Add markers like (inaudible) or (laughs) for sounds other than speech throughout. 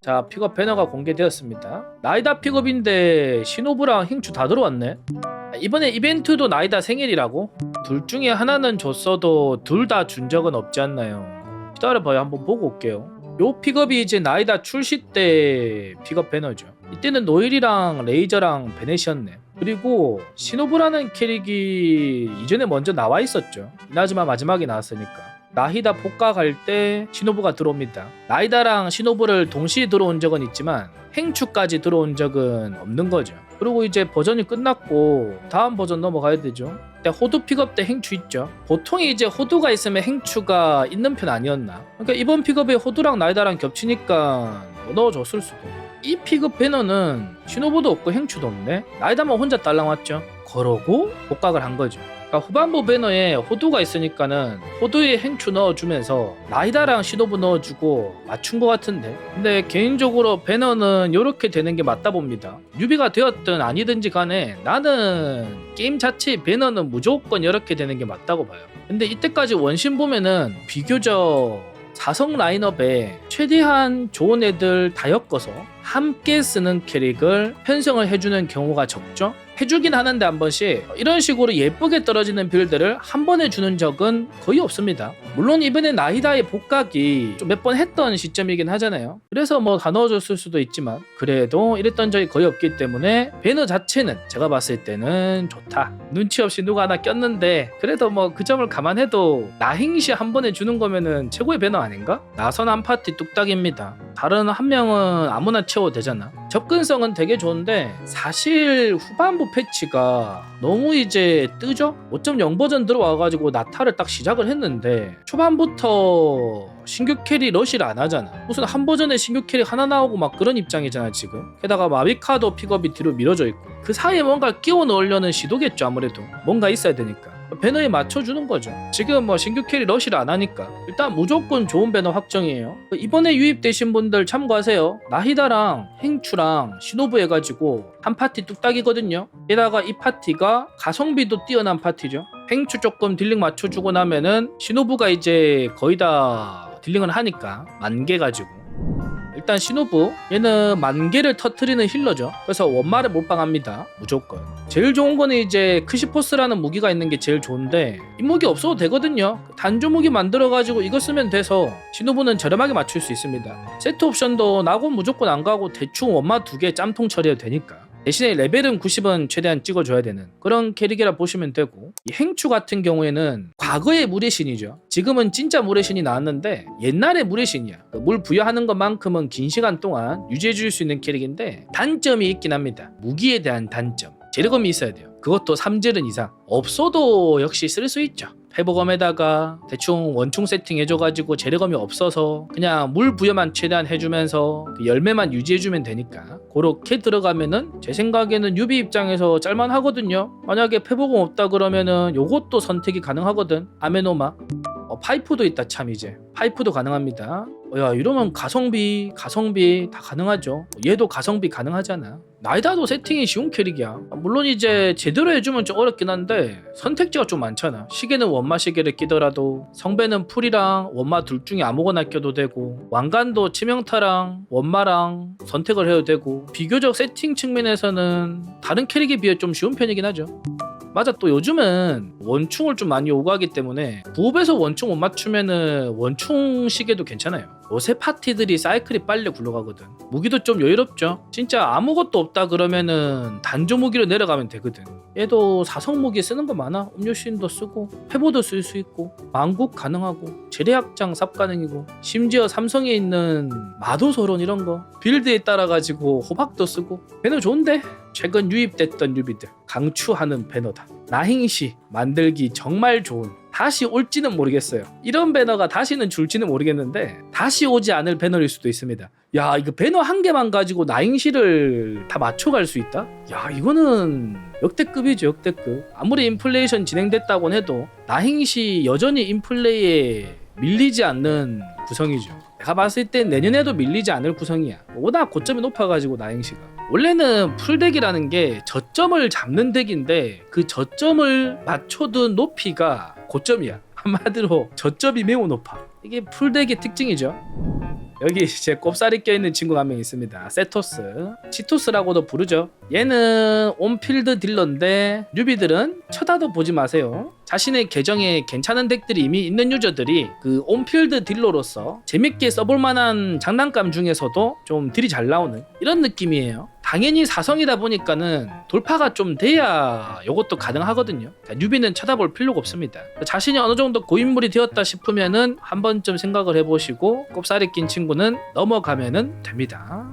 자 픽업 배너가 공개되었습니다. 나이다 픽업인데 시노부랑 행추 다 들어왔네. 이번에 이벤트도 나이다 생일이라고? 둘 중에 하나는 줬어도 둘 다 준 적은 없지 않나요? 기다려봐요. 한번 보고 올게요. 요 픽업이 이제 나이다 출시 때 픽업 배너죠. 이때는 노일이랑 레이저랑 베넷이었네. 그리고 시노부라는 캐릭이 이전에 먼저 나와 있었죠. 이나즈마 마지막에 나왔으니까 나히다 복가 갈 때 시노부가 들어옵니다. 나이다랑 시노부를 동시에 들어온 적은 있지만 행추까지 들어온 적은 없는 거죠. 그리고 이제 버전이 끝났고 다음 버전 넘어가야 되죠. 근데 호두 픽업 때 행추 있죠. 보통 이제 호두가 있으면 행추가 있는 편 아니었나? 그러니까 이번 픽업에 호두랑 나이다랑 겹치니까 넣어줬을 수도. 이 픽업 배너는 시노부도 없고 행추도 없네. 나이다만 혼자 딸랑 왔죠. 그러고 복각을 한 거죠. 그러니까 후반부 배너에 호두가 있으니까는 호두에 행추 넣어주면서 나이다랑 시노부 넣어주고 맞춘 것 같은데? 근데 개인적으로 배너는 이렇게 되는 게 맞다 봅니다. 뉴비가 되었든 아니든지 간에 나는 게임 자체 배너는 무조건 이렇게 되는 게 맞다고 봐요. 근데 이때까지 원신 보면은 비교적 사성 라인업에 최대한 좋은 애들 다 엮어서 함께 쓰는 캐릭을 편성을 해주는 경우가 적죠. 해주긴 하는데 한 번씩 이런 식으로 예쁘게 떨어지는 빌드를 한 번에 주는 적은 거의 없습니다. 물론 이번에 나이다의 복각이 좀 몇 번 했던 시점이긴 하잖아요. 그래서 뭐 다 넣어줬을 수도 있지만 그래도 이랬던 적이 거의 없기 때문에 배너 자체는 제가 봤을 때는 좋다. 눈치 없이 누가 하나 꼈는데 그래도 뭐 그 점을 감안해도 나행시 한 번에 주는 거면은 최고의 배너 아닌가? 나선 한 파티 뚝딱입니다. 다른 한 명은 아무나 채워도 되잖아. 접근성은 되게 좋은데 사실 후반부 패치가 너무 이제 뜨죠? 5.0 버전 들어와가지고 나타를 딱 시작을 했는데 초반부터 신규 캐리 러시를 안 하잖아. 무슨 한 버전에 신규 캐리 하나 나오고 막 그런 입장이잖아 지금. 게다가 마비카도 픽업이 뒤로 미뤄져 있고 그 사이에 뭔가 끼워 넣으려는 시도겠죠 아무래도. 뭔가 있어야 되니까. 배너에 맞춰주는 거죠. 지금 뭐 신규 캐리 러시를 안 하니까 일단 무조건 좋은 배너 확정이에요. 이번에 유입되신 분들 참고하세요. 나히다랑 행추랑 시노부 해가지고 한 파티 뚝딱이거든요. 게다가 이 파티가 가성비도 뛰어난 파티죠. 행추 조금 딜링 맞춰주고 나면은 시노부가 이제 거의 다 딜링을 하니까 만개 가지고 일단 시노부 얘는 만개를 터트리는 힐러죠. 그래서 원마를 몰빵합니다. 무조건. 제일 좋은 거는 이제 크시포스라는 무기가 있는 게 제일 좋은데 이 무기 없어도 되거든요. 단조 무기 만들어 가지고 이거 쓰면 돼서 시노부는 저렴하게 맞출 수 있습니다. 세트 옵션도 나고 무조건 안 가고 대충 원마 두 개 짬통 처리해도 되니까 대신에 레벨은 90은 최대한 찍어줘야 되는 그런 캐릭이라 보시면 되고 이 행추 같은 경우에는 과거의 물의 신이죠. 지금은 진짜 물의 신이 나왔는데 옛날의 물의 신이야. 그물 부여하는 것만큼은 긴 시간 동안 유지해 줄 수 있는 캐릭인데 단점이 있긴 합니다. 무기에 대한 단점 재력검이 있어야 돼요. 그것도 3질은 이상 없어도 역시 쓸 수 있죠 회복검에다가 대충 원충 세팅 해줘가지고 재래검이 없어서 그냥 물 부여만 최대한 해주면서 그 열매만 유지해주면 되니까 그렇게 들어가면은 제 생각에는 유비 입장에서 짤만 하거든요. 만약에 회복검 없다 그러면은 요것도 선택이 가능하거든. 아메노마 어, 파이프도 있다 참 이제. 파이프도 가능합니다. 어, 야 이러면 가성비 가성비 다 가능하죠. 얘도 가성비 가능하잖아. 나이다도 세팅이 쉬운 캐릭이야. 물론 이제 제대로 해주면 좀 어렵긴 한데 선택지가 좀 많잖아. 시계는 원마 시계를 끼더라도 성배는 풀이랑 원마 둘 중에 아무거나 껴도 되고 왕관도 치명타랑 원마랑 선택을 해도 되고 비교적 세팅 측면에서는 다른 캐릭에 비해 좀 쉬운 편이긴 하죠 맞아 또 요즘은 원충을 좀 많이 요구하기 때문에 부업에서 원충 못 맞추면은 원충 시계도 괜찮아요. 요새 파티들이 사이클이 빨리 굴러가거든. 무기도 좀 여유롭죠. 진짜 아무것도 없다 그러면은 단조 무기로 내려가면 되거든. 얘도 사성 무기 쓰는 거 많아. 음료신도 쓰고 회보도 쓸 수 있고 망국 가능하고 재래학장 삽 가능이고 심지어 삼성에 있는 마도서론 이런 거 빌드에 따라 가지고 호박도 쓰고. 배너 좋은데 최근 유입됐던 유비들 강추하는 배너다. 나행시 만들기 정말 좋은 다시 올지는 모르겠어요. 이런 배너가 다시는 줄지는 모르겠는데 다시 오지 않을 배너일 수도 있습니다. 야 이거 배너 한 개만 가지고 나행시를 다 맞춰갈 수 있다? 야 이거는 역대급이죠 역대급. 아무리 인플레이션 진행됐다곤 해도 나행시 여전히 인플레이에 밀리지 않는 구성이죠. 내가 봤을 땐 내년에도 밀리지 않을 구성이야. 워낙 고점이 높아가지고 나행시가. 원래는 풀덱이라는 게 저점을 잡는 덱인데 그 저점을 맞춰둔 높이가 고점이야. (laughs) 한마디로 저점이 매우 높아. 이게 풀덱의 특징이죠. 여기 이제 꼽살이 껴있는 친구가 한 명 있습니다. 세토스. 치토스라고도 부르죠. 얘는 온필드 딜러인데 뉴비들은 쳐다도 보지 마세요. 자신의 계정에 괜찮은 덱들이 이미 있는 유저들이 그 온필드 딜러로서 재밌게 써볼 만한 장난감 중에서도 좀 딜이 잘 나오는 이런 느낌이에요. 당연히 사성이다 보니까는 돌파가 좀 돼야 이것도 가능하거든요. 뉴비는 쳐다볼 필요가 없습니다. 자신이 어느 정도 고인물이 되었다 싶으면은 한 번쯤 생각을 해보시고 꼽살이 낀 친구는 넘어가면은 됩니다.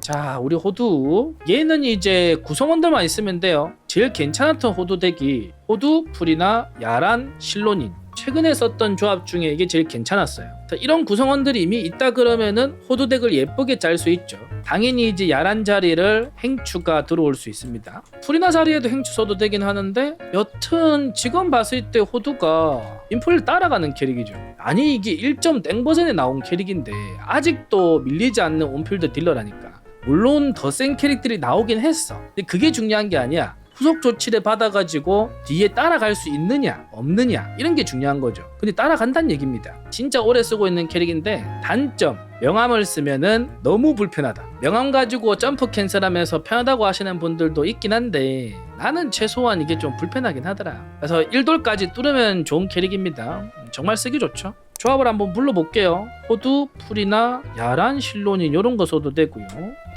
자, 우리 호두. 얘는 이제 구성원들만 있으면 돼요. 제일 괜찮았던 호두 덱이 호두, 풀이나 야란, 실로닌. 최근에 썼던 조합 중에 이게 제일 괜찮았어요. 자, 이런 구성원들이 이미 있다 그러면은 호두 덱을 예쁘게 짤 수 있죠. 당연히 이제 야란 자리를 행추가 들어올 수 있습니다. 풀이나 자리에도 행추 써도 되긴 하는데 여튼 지금 봤을 때 호두가 인풀을 따라가는 캐릭이죠. 아니 이게 1점 땡 버전에 나온 캐릭인데 아직도 밀리지 않는 온필드 딜러라니까. 물론 더 센 캐릭들이 나오긴 했어. 근데 그게 중요한 게 아니야. 후속 조치를 받아가지고 뒤에 따라갈 수 있느냐 없느냐 이런 게 중요한 거죠. 근데 따라간다는 얘기입니다. 진짜 오래 쓰고 있는 캐릭인데 단점 명함을 쓰면은 너무 불편하다. 명함 가지고 점프 캔슬하면서 편하다고 하시는 분들도 있긴 한데 나는 최소한 이게 좀 불편하긴 하더라. 그래서 1돌까지 뚫으면 좋은 캐릭입니다. 음, 정말 쓰기 좋죠. 조합을 한번 불러볼게요. 호두, 풀이나 야란, 실론인 이런 거 써도 되고요.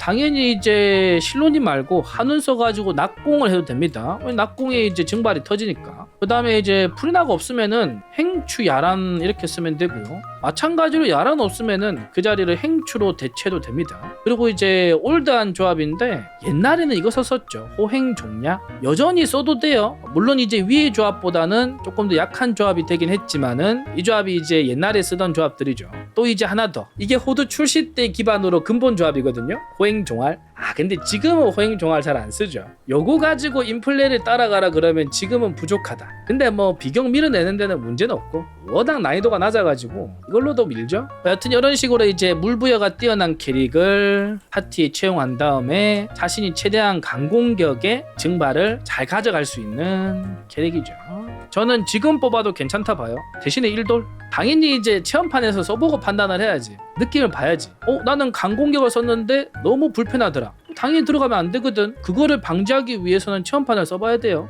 당연히 이제 실론인 말고 한운 써가지고 낙공을 해도 됩니다. 낙공에 이제 증발이 터지니까. 그 다음에 이제 풀이나가 없으면은 행추, 야란 이렇게 쓰면 되고요. 마찬가지로 야란 없으면은 그 자리를 행추로 대체도 됩니다. 그리고 이제 올드한 조합인데 옛날에는 이거 썼었죠. 호행 종냐 여전히 써도 돼요. 물론 이제 위의 조합보다는 조금 더 약한 조합이 되긴 했지만은 이 조합이 이제 옛날에 쓰던 조합들이죠. 또 이제 하나 더 이게 호드 출시 때 기반으로 근본 조합이거든요. 호행 종알. 아 근데 지금은 호행 종알 잘 안 쓰죠. 요거 가지고 인플레를 따라가라 그러면 지금은 부족하다. 근데 뭐 비경 밀어내는 데는 문제는 없고 워낙 난이도가 낮아가지고 이걸로도 밀죠. 여튼 이런 식으로 이제 물부여가 뛰어난 캐릭을 파티에 채용한 다음에 자신이 최대한 강공격의 증발을 잘 가져갈 수 있는 캐릭이죠. 저는 지금 뽑아도 괜찮다 봐요. 대신에 1돌. 당연히 이제 체험판에서 써보고 판단을 해야지. 느낌을 봐야지. 어, 나는 강공격을 썼는데 너무 불편하더라. 당연히 들어가면 안 되거든. 그거를 방지하기 위해서는 체험판을 써봐야 돼요.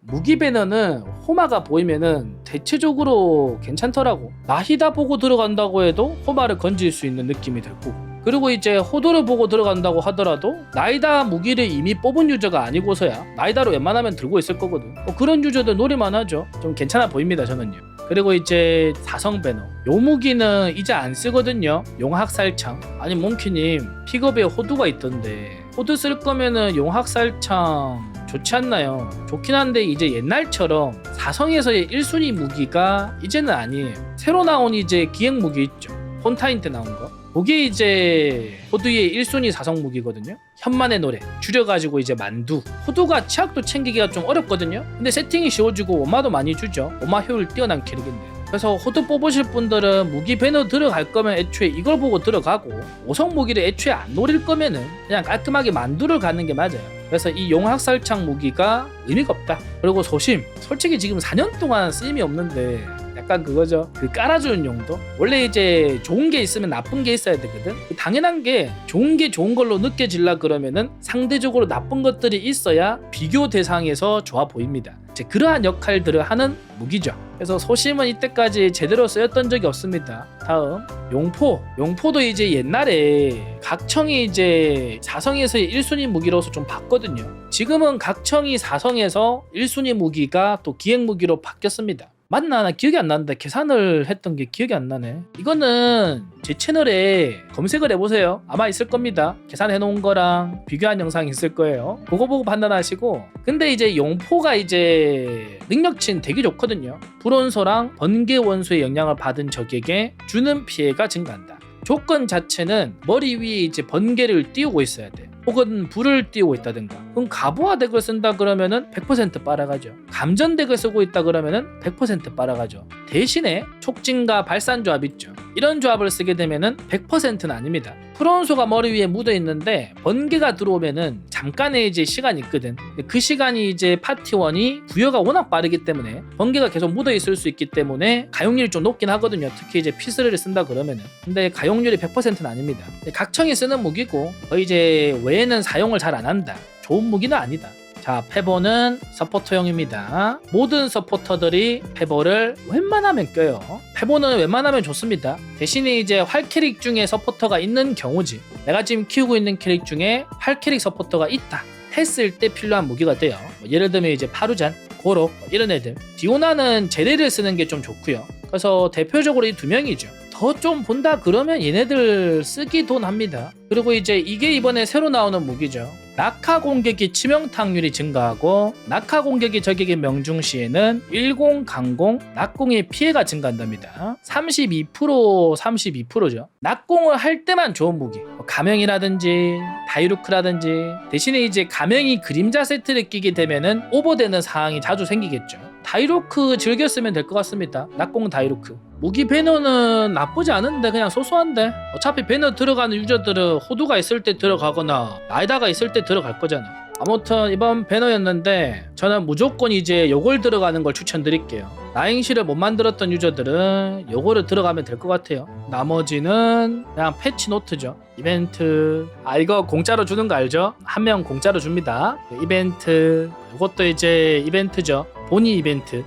무기 배너는 호마가 보이면은 대체적으로 괜찮더라고. 나히다 보고 들어간다고 해도 호마를 건질 수 있는 느낌이 들고. 그리고 이제 호도를 보고 들어간다고 하더라도 나이다 무기를 이미 뽑은 유저가 아니고서야 나이다로 웬만하면 들고 있을 거거든. 뭐 그런 유저들 노릴만 하죠. 좀 괜찮아 보입니다, 저는요. 그리고 이제 사성 배너. 요 무기는 이제 안 쓰거든요. 용학살창. 아니 몽키님 픽업에 호두가 있던데 호두 쓸 거면은 용학살창 좋지 않나요? 좋긴 한데 이제 옛날처럼 사성에서의 1순위 무기가 이제는 아니에요. 새로 나온 이제 기행 무기 있죠. 폰타인 때 나온 거. 그게 이제 호두의 1순위 사성 무기거든요. 현만의 노래 줄여가지고 이제 만두. 호두가 치약도 챙기기가 좀 어렵거든요. 근데 세팅이 쉬워지고 오마도 많이 주죠. 오마 효율 뛰어난 캐릭인데. 그래서 호두 뽑으실 분들은 무기 배너 들어갈 거면 애초에 이걸 보고 들어가고 오성 무기를 애초에 안 노릴 거면은 그냥 깔끔하게 만두를 가는 게 맞아요. 그래서 이 용학살창 무기가 의미가 없다. 그리고 소심. 솔직히 지금 4년 동안 쓰임이 없는데 약간 그거죠. 그 깔아주는 용도. 원래 이제 좋은 게 있으면 나쁜 게 있어야 되거든. 그 당연한 게 좋은 게 좋은 걸로 느껴질라 그러면은 상대적으로 나쁜 것들이 있어야 비교 대상에서 좋아 보입니다. 이제 그러한 역할들을 하는 무기죠. 그래서 소심은 이때까지 제대로 쓰였던 적이 없습니다. 다음 용포. 용포도 이제 옛날에 각청이 이제 사성에서의 1순위 무기로서 좀 봤거든요. 지금은 각청이 사성에서 1순위 무기가 또 기행 무기로 바뀌었습니다. 맞나? 나 기억이 안 나는데 계산을 했던 게 기억이 안 나네. 이거는 제 채널에 검색을 해보세요. 아마 있을 겁니다. 계산해 놓은 거랑 비교한 영상이 있을 거예요. 그거 보고 판단하시고. 근데 이제 용포가 이제 능력치는 되게 좋거든요. 불온소랑 번개 원소의 영향을 받은 적에게 주는 피해가 증가한다. 조건 자체는 머리 위에 이제 번개를 띄우고 있어야 돼. 혹은 불을 띄우고 있다든가. 그럼 가부화 덱을 쓴다 그러면은 100% 빨아가죠. 감전 덱을 쓰고 있다 그러면은 100% 빨아가죠. 대신에 촉진과 발산 조합 있죠. 이런 조합을 쓰게 되면은 100%는 아닙니다. 프론소가 머리 위에 묻어 있는데 번개가 들어오면은 잠깐의 이제 시간이 있거든. 그 시간이 이제 파티원이 부여가 워낙 빠르기 때문에 번개가 계속 묻어 있을 수 있기 때문에 가용률이 좀 높긴 하거든요. 특히 이제 피스를 쓴다 그러면은. 근데 가용률이 100%는 아닙니다. 각청이 쓰는 무기고 거의 이제 외에는 사용을 잘 안 한다. 좋은 무기는 아니다. 자, 페보는 서포터용입니다. 모든 서포터들이 페보를 웬만하면 껴요. 페보는 웬만하면 좋습니다. 대신에 이제 활 캐릭 중에 서포터가 있는 경우지. 내가 지금 키우고 있는 캐릭 중에 활 캐릭 서포터가 있다. 했을 때 필요한 무기가 돼요. 뭐 예를 들면 이제 파루잔, 고록 뭐 이런 애들. 디오나는 제레를 쓰는 게 좀 좋고요. 그래서 대표적으로 이 두 명이죠. 더 좀 본다 그러면 얘네들 쓰기 돈 합니다. 그리고 이제 이게 이번에 새로 나오는 무기죠. 낙하 공격이 치명타률이 증가하고 낙하 공격이 적에게 명중 시에는 10 강공 낙공의 피해가 증가한답니다. 32% 32%죠. 낙공을 할 때만 좋은 무기. 뭐 가명이라든지 다이루크라든지 대신에 이제 가명이 그림자 세트를 끼게 되면은 오버되는 상황이 자주 생기겠죠. 다이로크 즐겨 쓰면 될 것 같습니다. 낙공 다이로크. 무기 배너는 나쁘지 않은데 그냥 소소한데 어차피 배너 들어가는 유저들은 호두가 있을 때 들어가거나 나이다가 있을 때 들어갈 거잖아. 아무튼 이번 배너였는데 저는 무조건 이제 요걸 들어가는 걸 추천드릴게요. 나행시를 못 만들었던 유저들은 요거를 들어가면 될 것 같아요. 나머지는 그냥 패치 노트죠. 이벤트. 아 이거 공짜로 주는 거 알죠? 한 명 공짜로 줍니다. 이벤트. 이것도 이제 이벤트죠. 본이 이벤트.